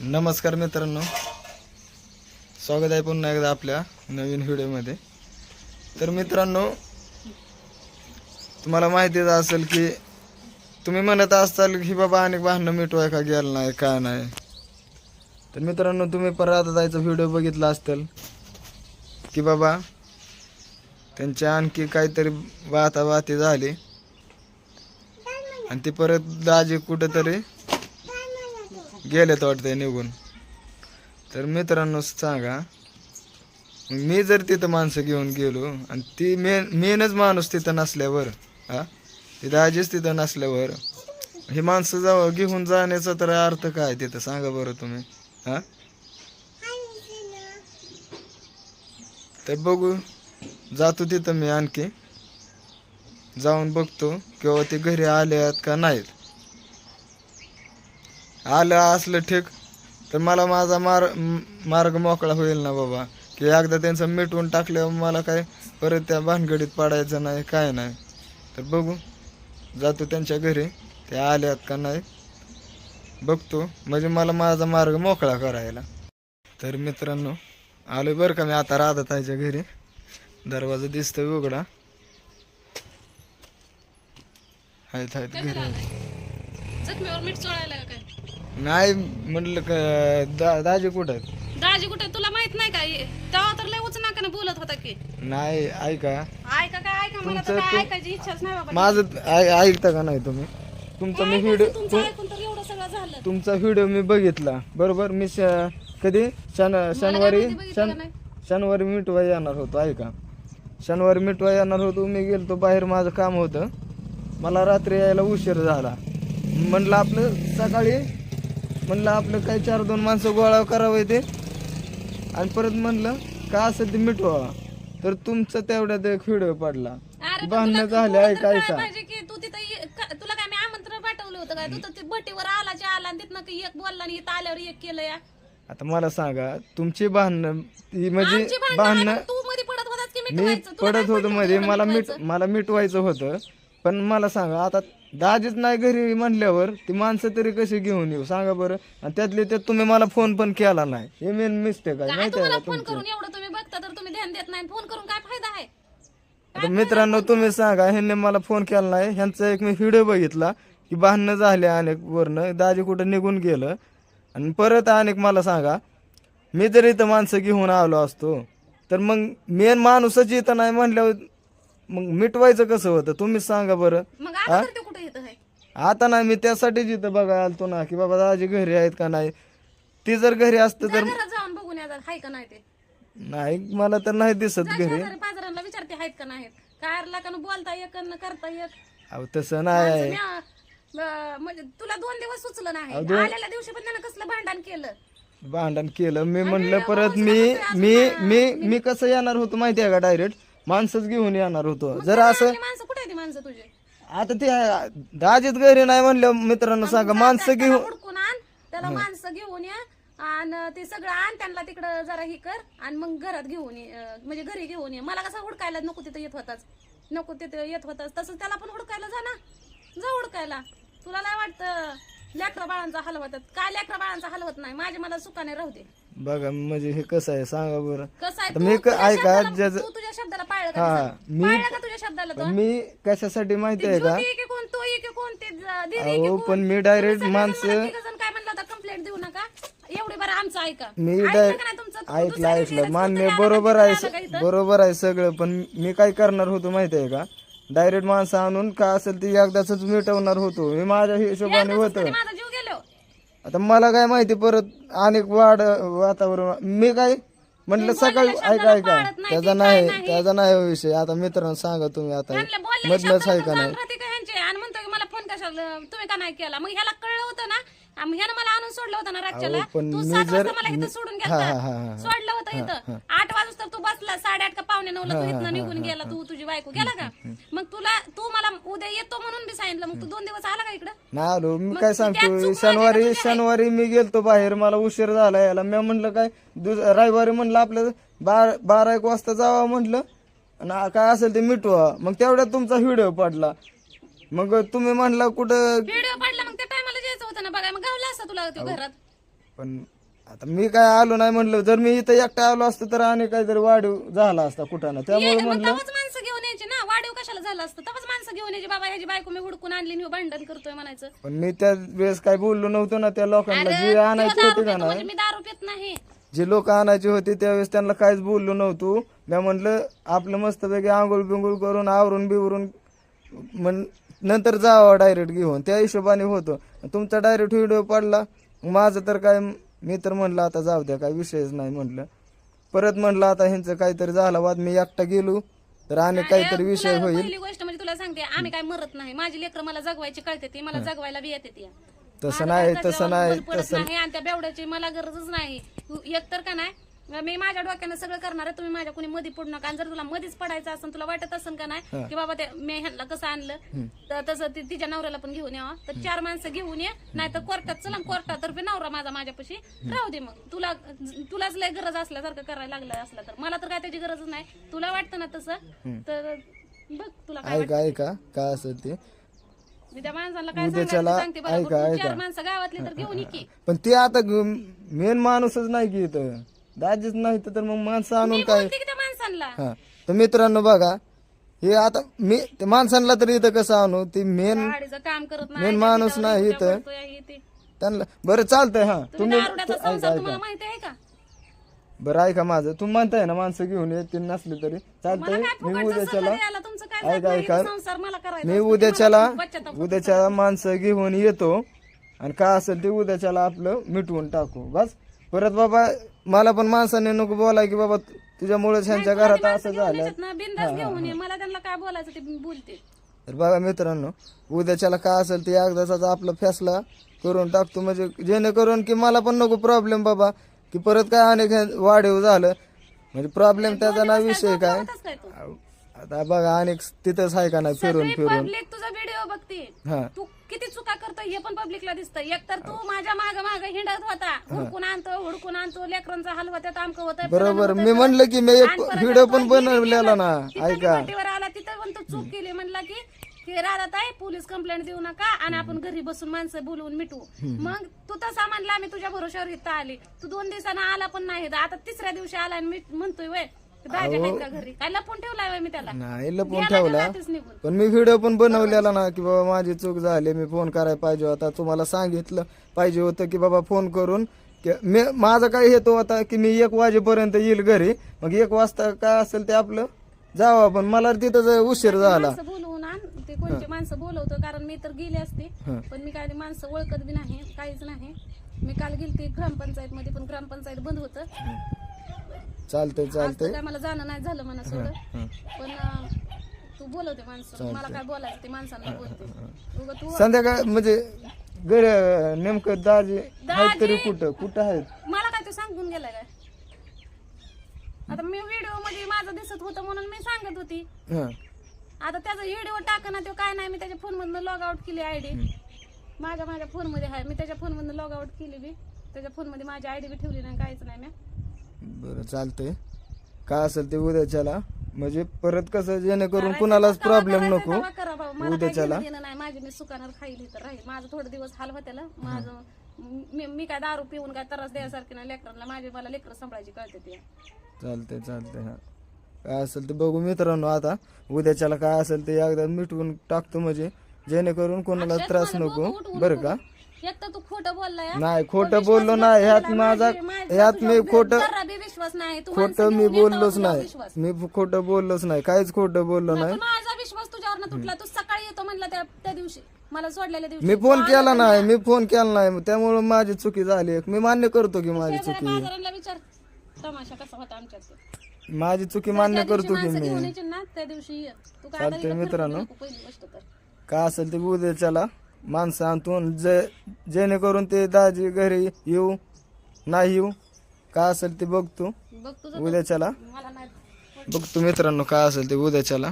नमस्कार मित्रांनो. स्वागत आहे पुन्हा एकदा आपल्या नवीन व्हिडिओमध्ये. तर मित्रांनो तुम्हाला माहितीच असेल की तुम्ही म्हणत असाल की बाबा अनेक वाहनं मिटवाय का गेलं नाही का नाही? तर मित्रांनो तुम्ही परत जायचा व्हिडिओ बघितला असेल की बाबा त्यांच्या आणखी काहीतरी वातावाती झाली. आणि ती परत दाजी कुठंतरी गेलेत वाटतंय निघून. तर मित्रांनो सांगा मी जर तिथं माणसं घेऊन गेलो आणि ती मेन मेनच माणूस तिथं नसल्यावर हा? तिथं आजीच तिथं नसल्यावर ही माणसं जावं घेऊन जाण्याचा तर अर्थ काय तिथं? सांगा बरं तुम्ही हा? तर बघू जातो तिथं मी आणखी. जाऊन बघतो किंवा ते घरी आले आहेत का नाहीत. आलं असलं ठीक. तर मला माझा मार मार्ग मोकळा होईल ना बाबा. की एकदा त्यांचं मिटवून टाकल्यावर मला काय परत त्या भानगडीत पडायचं नाही काय नाही. तर बघू जातो त्यांच्या घरी. ते आल्यात का नाही बघतो. म्हणजे मला माझा मार्ग मोकळा करायला. तर मित्रांनो आलो बरं का मी आता राधाताईच्या घरी. दरवाजा दिसतोय उघडा. आहेत आहेत घरी. मीठ चोळायला काय? नाही म्हटलं का दा दाजी कुठं आहेत? दाजी कुठे तुला माहीत नाही का? तेव्हा तर लय उच नाकाने बोलत होता की. नाही ऐका. ऐका काय ऐका मला तर तुमचं काय तू- ऐकायची इच्छाच नाही बाबा. माझं ऐ- ऐकता का नाही तुम्ही? तुमचा मी व्हिडिओ तुमचं ऐकून तर एवढं सगळं झालं. तुमचा व्हिडिओ मी बघितला. बरोबर? मी श- कधी? शन शनिवारी माहिती बघितलं शन का नाही? शनिवारी मिटवा येणार होतो ऐका. शनिवारी मिटवा येणार होतो मी गेलतो बाहेर माझं काम होतं. मला रात्री यायला उशीर झाला. म्हणलं आपलं सकाळी म्हणलं आपलं काही चार दोन माणसं गोळा करावं ते. आणि परत म्हणलं का असं ते मिटवा तर तुमचा तेवढ्यात एक व्हिडिओ पडला. अरे पण भांडणं तुला- झाले तुला तर ऐका काय ऐका. पाहिजे की तू तिथं ये- का- तुला काय मी आमंत्रण पाठवलं होतं काय? तू तर ते भटीवर आला चे आला आणि तिथनं की एक बोलला आणि इथं आल्यावर एक केलं या आता मला सांगा तुमची भांडणं ही म्हणजे आमची भांडणं भांडणं तू मध्ये पडत होतास की मी मिटवायचं तुला काय पडत होतो पडलं मध्ये होतं मला मिट मिटवायचं? मला मिटवायचं होतं. पण मला सांगा आता दाजीच नाही घरी म्हणल्यावर ती माणसं तरी कशी घेऊन येऊ? सांगा बरं. आणि त्यातले त्यात तुम्ही मला फोन पण केला नाही. हे मेन मिस्टेक आहे काय माहिती आहे तुम्हाला का फोन तुमचं? करून एवढं तुम्ही बघता तर तुम्ही ध्यान देत नाही फोन करून काय फायदा आहे? आता मित्रांनो तुम्ही सांगा ह्यांनी मला फोन केला नाही. ह्यांचा एक मी व्हिडिओ बघितला की भांडणं झाले अनेक वरनं. दाजी कुठं निघून गेलं. आणि परत अनेक मला सांगा मी जर इथं माणसं घेऊन आलो असतो तर मग मेन माणूसच इथं नाही म्हणल्यावर मग मिटवायचं कसं होतं? तुम्हीच सांगा बरं. मग आता तर ते कुठे येत आहे? आता नाही मी त्यासाठीच इथं बघायला आलतो ना की बाबा दाजी घरी आहेत का नाही? ती जर घरी असतं तर घरात जाऊन बघून या हाय का नाही ते? नाही मला तर नाही दिसत घरी. शेजारी पाजारांना विचारते आहेत का नाहीत? काय का बोलता एक न करता एक अहो तसं नाही. म्या- म्हणजे तुला दोन दिवस सुचलं नाही. आलेल्या दिवशी पण त्यानं कसलं भांडण केलं? भांडण केलं. मी म्हणलं परत मी मी मी मी कसं येणार होतो माहिती आहे का डायरेक्ट? माणसंच घेऊन येणार होतो. जर असं आपली माणसं? कुठे आहे ती माणसं तुझे? आता ते दाजीत घरी नाही म्हणलं मित्रांनो सांगा माणसं त्याला घेऊन हुडकून आण त्याला माणसं घेऊन या आणि ते सगळं आण त्यांना तिकडं जरा ही कर आणि मग घरात घेऊन ये अं, म्हणजे घरी घेऊन ये. मला कसं हुडकायला नको तिथं येत होताच. नको तिथं येत होताच. तसंच त्याला पण हुडकायला जा ना. जा हुडकायला. तुला काय वाटतं? लेकरा बाळांचा हलवतात काय लेकरा बाळांचा हलवत नाही? माझे मला सुखाने राहू दे. बघा म्हणजे हे कसं आहे सांगा बरं. कसं आहे? मी क- ऐका, ज्याचं- तू तुझ्या शब्दाला पाळलं का हा? मी पाळलं का तुझ्या शब्दाला तो? मी कशासाठी माहिती आहे का? कोण? तो कोण? ते ज- अहो कोण? पण मी डायरेक्ट माणसं तिघंजण काय म्हणलं होतं? कंप्लेंट देऊ नका. एवढे बरं आमचं ऐका. मी ऐकलं डाय- का नाही तुमचं? तू ऐकलं दुसऱ्या दिवशी ऐकलं. मान्य रस्त्यावर आला बरोबर का आहे इथं? बरोबर आहे सगळं पण मी काय करणार होतो माहिती आहे का? डायरेक्ट माणसं आणून का असेल ते एकदाच मिटवणार होतो. मी माझ्या हिशोबाने होतं. माझा आता मला काय माहिती परत अनेक वाढ वातावरण. मी काय म्हटलं सकाळी ऐका ऐका. त्याचा नाही. त्याचा नाही हो विषय. आता मित्रांनो सांगा तुम्ही आता. त्यांना बोललेल्या मधलंच आहे शब्दाला का तू नाही? आणि म्हणतो की मला फोन कशाला तुम्ही का नाही केला? मग ह्याला कळलं होतं ना? ह्यानं मला आणून सोडलं होतं ना पण मी जर- सोडून. सोडलं होतं इथं. बसला साडेआठ का पावणे नऊला तू इथनं निघून गेला तू तुझी बायको गेला का? मग तुला तू मला उद्या येतो म्हणून बी सांगितलं मग तू दोन दिवस आला का इकडं? नाही आलो. मी काय सांगतो शनिवारी? शनिवारी मी गेलतो बाहेर मला उशीर झाला याला मी म्हणलं काय दुस रविवारी म्हणलं आपलं बारा बारा एक वाजता जावं म्हटलं आणि काय असेल ते मिटवा. मग तेवढ्यात तुमचा व्हिडिओ पडला. मग तुम्ही म्हणला कुठं व्हिडिओ पाडला मग त्या टायमाला जायचं होतं ना बघा. मग गावला असता तुला तो घरात? पण आता मी काय आलो नाही म्हणलं. जर मी इथं एकटा आलो असतो तर आणि काहीतरी वाढीव झाला असता कुठानं त्यामुळे ये, मग म्हणलं माणसं घेऊन यायची ना. वाढीव कशाला झालं असतं? तेव्हाच माणसं घेऊन यायची बाबा ह्याची बायको मी हुडकून आणली आणि ह्यो भांडण करतोय म्हणायचं. पण मी त्या वेळेस काय बोललो नव्हतो ना त्या लोकांना. अरे, जे तो आणायचे दारू होते का पितो नाही? मी दारू पित नाही. जे लोक आणायचे होते त्यावेळेस त्यांना काहीच बोललो नव्हतो. मी म्हणलं आपलं मस्तपैकी आंघोळ बिंघोळ करून आवरून बिवरून म्हण नंतर जावं डायरेक्ट घेऊन. त्या हिशोबाने होतो. तुमचा डायरेक्ट व्हिडिओ पडला. माझं तर काय मी तर म्हणलं आता जाऊ द्या काय विषयच नाही म्हटलं परत म्हणलं आता ह्यांचं काहीतरी झालं वाद मी एकटा गेलो तर आणि काहीतरी विषय होईल. पहिली गोष्ट म्हणजे तुला सांगते आम्ही काय मरत नाही. माझी लेकर मला जगवायची कळते ती मला जगवायला बी येते ती. तसं नाही तसं नाही पडत नाही आणि त्या बेवड्याची मला गरजच नाही. एकतर का नाही मी माझ्या डोक्यानं सगळं करणार आहे. तुम्ही माझ्या कोणी मध्ये पडू नका. आणि जर तुला मध्येच पडायचं असेल तुला वाटत असेल का नाही की बाबा ते मी ह्यांना कसं आणलं तर तसं ती तिच्या नवऱ्याला पण घेऊन यावं. तर चार माणसं घेऊन ये नाही तर कोर्टात चला कोर्टात तर नवरा माझा माझ्यापाशी राहू दे मग. तुला तुलाच लय गरज असल्यासारखं करायला लागलं असलं तर. मला तर काय त्याची गरजच नाही. तुला वाटतं ना तसं? तर बघ तुला काय ऐका ऐका. काय असेल ते? मी त्या माणसाला काय उद्याच्याला सांगते ऐका, ऐका. चार माणसं गावातली तर घेऊन ये की. पण ते आता मेन माणूसच नाही की इथं. दाजीच नाही तर मग माणसं आणून मी काय? बोलते की त्या माणसांना. हा. तर मित्रांनो बघा हे आता मी ते माणसांना तर इथं कसं आणू? ते मेन गाडीचं काम करत नाही मेन माणूस नाही इथं. बोलतोय, हे ते. त्यांना बरं चालतंय हा. तुम्ही तुम्ही दारुड्याचा ऐका संसार तुम्हाला ऐका. माहिती आहे का? बरं ऐका माझं. तुम्ही म्हणताय ना माणसं घेऊन येतील नसली तरी. चालतंय. काय मी फुकटचं उद्याच्याला तुमचं काय ऐका नाही, ऐका. इथं संसार मला करायचा मी असतो. उद्याच्याला तुम्हाला आहे. उद्याच्याला माणसं घेऊन येतो. आणि काय असेल ते उद्याच्याला आपलं मिटवून टाकू. बस. परत बाबा मला पण माणसाने नको बोलाय की बाबा तुझ्यामुळे ह्यांच्या तुला घरात असं झालं. येतात ना बिंदास घेऊन ये मला त्यांना काय बोलायचं ते मी बोलते. तर बघा मित्रांनो उद्याच्याला काय असेल ते एकदाचाच आपला फॅसला करून टाकतो. म्हणजे जेणेकरून की मला पण नको प्रॉब्लेम बाबा की परत काय अनेक वाढीव झालं. म्हणजे प्रॉब्लेम त्याचा ना विषय काय. आता बघा अनेक तिथंच आहे का नाही फिरून फिरून. तुझा बघते. हा. तू किती चुका करतोय हे पण पब्लिकला दिसतं एकतर तू माझ्या माग माग हिंडत होता. हुडकून आणतो हुडकून आणतो लेकरांचा हाल होता आमक होत बरोबर. मी म्हणलं की मी एक व्हिडिओ पण बनवलेला ना ऐका. आला तिथं पण तू चूक केली. म्हणला की की राधाताई पोलीस कंप्लेंट देऊ नका आणि आपण घरी बसून माणसं बोलवून मिटवू मग तू तसा म्हणला मी तुझ्या भरोश्यावर इथं आली. तू दोन दिवसानं आला पण नाही. आता तिसऱ्या दिवशी आला आणि मी म्हणतोय वय दाजा आहेत का घरी. काय लपून ठेवलाय वय मी त्याला? नाही लपून गेला ठेवला. निघून पण मी व्हिडिओ पण बनवलेला ना की बाबा माझी चूक झाली मी फोन करायला पाहिजे होता. तुम्हाला सांगितलं पाहिजे होतं की बाबा फोन करून की मी माझा काय हेतू होता की मी एक वाजेपर्यंत येईल घरी. मग एक वाजता काय असेल ते आपलं? जावं पण मला तिथं जर उशीर झाला. माणसं बोलवून आण. ते कोणते माणसं बोलवतो? कारण मी तर गेले असते. हं. पण मी काय ते माणसं ओळखत बी नाही काहीच नाही. मी काल गेलते ग्रामपंचायत मध्ये पण ग्रामपंचायत बंद होतं. चालतंय आज चालतंय काय मला जाणं नाही झालं म्हणा सोडं. हं. पण अं, तू बोलवते माणसं. मला काय बोलायचं ते माणसांना बोलते. उगा तू संध्याकाळ म्हणजे घरी नेमकं दाजी आहेत तरी कुठं? कुठं आहेत? मला काय तू सांगून गेलाय काय? आता मी व्हिडिओमध्ये माझं दिसत होतं म्हणून मी सांगत होती. हं. आता त्याचा व्हिडिओ टाकना तो काय नाही मी त्याच्या फोन मधनं लॉग आउट केली आयडी माझ्या माझ्या फोनमध्ये आहे मी त्याच्या फोन मधनं लॉग आउट केली बी. त्याच्या फोनमध्ये माझी आयडी बी ठेवली नाही काहीच नाही मी बरं चालतंय. काय असेल ते उद्याच्याला. म्हणजे परत कसं जेणेकरून कुणालाच प्रॉब्लेम नको उद्याच्याला. माझी मी सुकानार खाईल राहील. माझं थोडे दिवस हाल होत्याला माझं मी मी काय दारू पिऊन काय त्रास द्यायसारखी नाही लेकरांना. माझी मला लेकरं सांभाळायची कळते ते. चालतंय चालतंय हा. काय असेल ते बघू मित्रांनो आता. उद्याच्याला काय असेल ते एकदा मिटवून टाकतो म्हणजे. जेणेकरून कोणाला त्रास नको. बरं का? एक तर तू खोटं बोललाय. नाही खोटं बोललो नाही. ह्यात माझा ह्यात मी खोटं विश्वास नाही तू खोटं मी बोललोच नाही. मी खोटं बोललोच नाही. काहीच खोटं बोललो नाही. माझा विश्वास तुझ्यावर तुटला. तू सकाळी येतो म्हणला त्या त्या दिवशी. मला सोडलेल्या दिवशी. मी फोन केला नाही. मी फोन केला नाही. त्यामुळे माझी चुकी झाली मी मान्य करतो की माझी चुकी. बाजारांना विचार. तमाशा कसा होता आमच्यात? ते. माझी चुकी मान्य त्या दिवशी करतो की माणसं मी. यायची ना त्या दिवशी ये. तू काय आता चालतंय इथं मित्रांनो. नको पहिली गोष्ट तर. काय असेल ते उद्याच्याला माणसं आणतो जे जेणेकरून ते दाजी घरी येऊ नाही येऊ काय असेल ते बघतो उद्याच्याला. बघतो मित्रांनो काय असेल ते उद्याच्याला.